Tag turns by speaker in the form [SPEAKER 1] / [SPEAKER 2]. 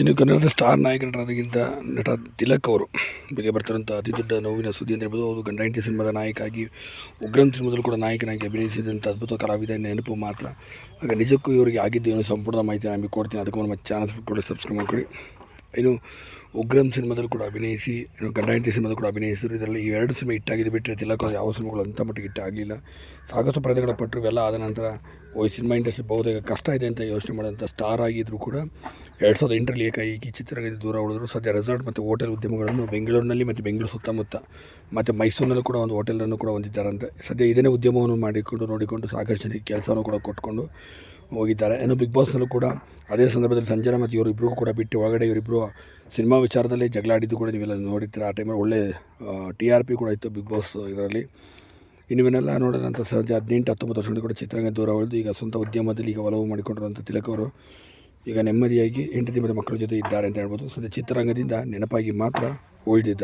[SPEAKER 1] ಇನ್ನು ಕನ್ನಡದ ಸ್ಟಾರ್ ನಾಯಕ ನಟರಾದಗಿಂತ ನಟ ತಿಲಕ್ ಅವರು. ಬಗ್ಗೆ ಬರ್ತಿರುವಂಥ ಅತಿ ದೊಡ್ಡ ನೋವಿನ ಸುದ್ದಿ ಅಂತ ಹೇಳ್ಬೋದು. ಅವರು ಗಂಡ ಹೆಂಡತಿ ಸಿನಿಮಾದ ನಾಯಕ ಆಗಿ ಉಗ್ರಂ ಸಿನಿಮಾದಲ್ಲೂ ಕೂಡ ನಾಯಕನಾಗಿ ಅಭಿನಯಿಸಿದಂಥ ಅದ್ಭುತ ಕಲಾವಿದ ನೆನಪು ಮಾತ್ರ. ಆಗ ನಿಜಕ್ಕೂ ಇವರಿಗೆ ಆಗಿದ್ದು ಏನು ಸಂಪೂರ್ಣ ಮಾಹಿತಿ ನಾನು ಕೊಡ್ತೀನಿ. ಅದಕ್ಕೂ ನಮ್ಮ ಚಾನಲ್ ಕೂಡ ಸಬ್ಸ್ಕ್ರೈಬ್ ಮಾಡ್ಕೊಳ್ಳಿ. ಇನ್ನು ಉಗ್ರಂ ಸಿನಿಮಾದಲ್ಲಿ ಕೂಡ ಅಭಿನಯಿಸಿ, ಇನ್ನು ಗಂಡ ಹೆಂಡತಿ ಸಿನಿಮಾದ ಕೂಡ ಅಭಿನಯಿಸಿದ್ರು. ಇದರಲ್ಲಿ ಈ ಎರಡು ಸಿನಿಮಾ ಹಿಟ್ಟಾಗಿದೆ. ಬಿಟ್ಟರೆ ತಿಲಕ್ ಯಾವ ಸಿನಿಮಾಗಳು ಅಂಥ ಮಟ್ಟಿಗೆ ಇಟ್ಟಾಗಲಿಲ್ಲ ಸಾಕಷ್ಟು ಪ್ರಯತ್ನಗಳ ಪಟ್ಟರು. ಇವೆಲ್ಲ ಆದ ನಂತರ ಓ ಸಿನಿಮಾ ಇಂಡಸ್ಟ್ರಿ ಬಹುತೇಕ ಕಷ್ಟ ಇದೆ ಅಂತ ಯೋಚನೆ ಮಾಡಿದಂಥ ಸ್ಟಾರ್ ಆಗಿದ್ದರೂ ಕೂಡ ಎರಡು ಸಾವಿರದ ಎಂಟರಲ್ಲಿ ಏಕಾಏಕಿ ಚಿತ್ರರಂಗದಿಂದ ದೂರ ಉಳಿದ್ರು ಸದ್ಯ ರೆಸಾರ್ಟ್ ಮತ್ತು ಹೋಟೆಲ್ ಉದ್ಯಮಗಳನ್ನು ಬೆಂಗಳೂರಿನಲ್ಲಿ ಮತ್ತು ಬೆಂಗಳೂರು ಸುತ್ತಮುತ್ತ ಮತ್ತು ಮೈಸೂರಿನಲ್ಲೂ ಕೂಡ ಒಂದು ಹೋಟೆಲನ್ನು ಕೂಡ ಹೊಂದಿದ್ದಾರಂತೆ. ಸದ್ಯ ಇದನ್ನೇ ಉದ್ಯಮವನ್ನು ಮಾಡಿಕೊಂಡು ನೋಡಿಕೊಂಡು ಸಾಕಷ್ಟು ಜನಕ್ಕೆ ಕೆಲಸವನ್ನು ಕೂಡ ಕೊಟ್ಕೊಂಡು ಹೋಗಿದ್ದಾರೆ. ಇನ್ನು ಬಿಗ್ ಬಾಸ್ನಲ್ಲೂ ಕೂಡ ಅದೇ ಸಂದರ್ಭದಲ್ಲಿ ಸಂಜನಾ ಮತ್ತು ಇವರಿಬ್ಬರಿಗೂ ಕೂಡ ಬಿಟ್ಟು ಒಳಗಡೆ ಇವರಿಬ್ಬರು ಸಿನಿಮಾ ವಿಚಾರದಲ್ಲಿ ಜಗಳ ಆಡಿದ್ದು ಕೂಡ ನೀವೆಲ್ಲ ನೋಡಿರ್ತೀರ. ಆ ಟೈಮಲ್ಲಿ ಒಳ್ಳೆ ಟಿ ಆರ್ ಪಿ ಕೂಡ ಇತ್ತು ಬಿಗ್ ಬಾಸ್ ಇದರಲ್ಲಿ. ಇನ್ನು ನೋಡಿದಂಥ ನೋಡಿದ ನಂತರ ಸದ್ಯ ಹದಿನೆಂಟು ಹತ್ತೊಂಬತ್ತು ವರ್ಷದ ಕೂಡ ಚಿತ್ರರಂಗ ದೂರ ಉಳಿದು ಈಗ ಸ್ವಂತ ಉದ್ಯಮದಲ್ಲಿ ಈಗ ಒಲವು ಮಾಡಿಕೊಂಡಿರುವಂಥ ತಿಲಕ್ ಅವರು ಈಗ ನೆಮ್ಮದಿಯಾಗಿ ಹೆಂಡತಿ ಮತ್ತು ಮಕ್ಕಳ ಜೊತೆ ಇದ್ದಾರೆ ಅಂತ ಹೇಳ್ಬೋದು. ಸದ್ಯ ಚಿತ್ರರಂಗದಿಂದ ನೆನಪಾಗಿ ಮಾತ್ರ ಉಳಿದಿದ್ದಾರೆ.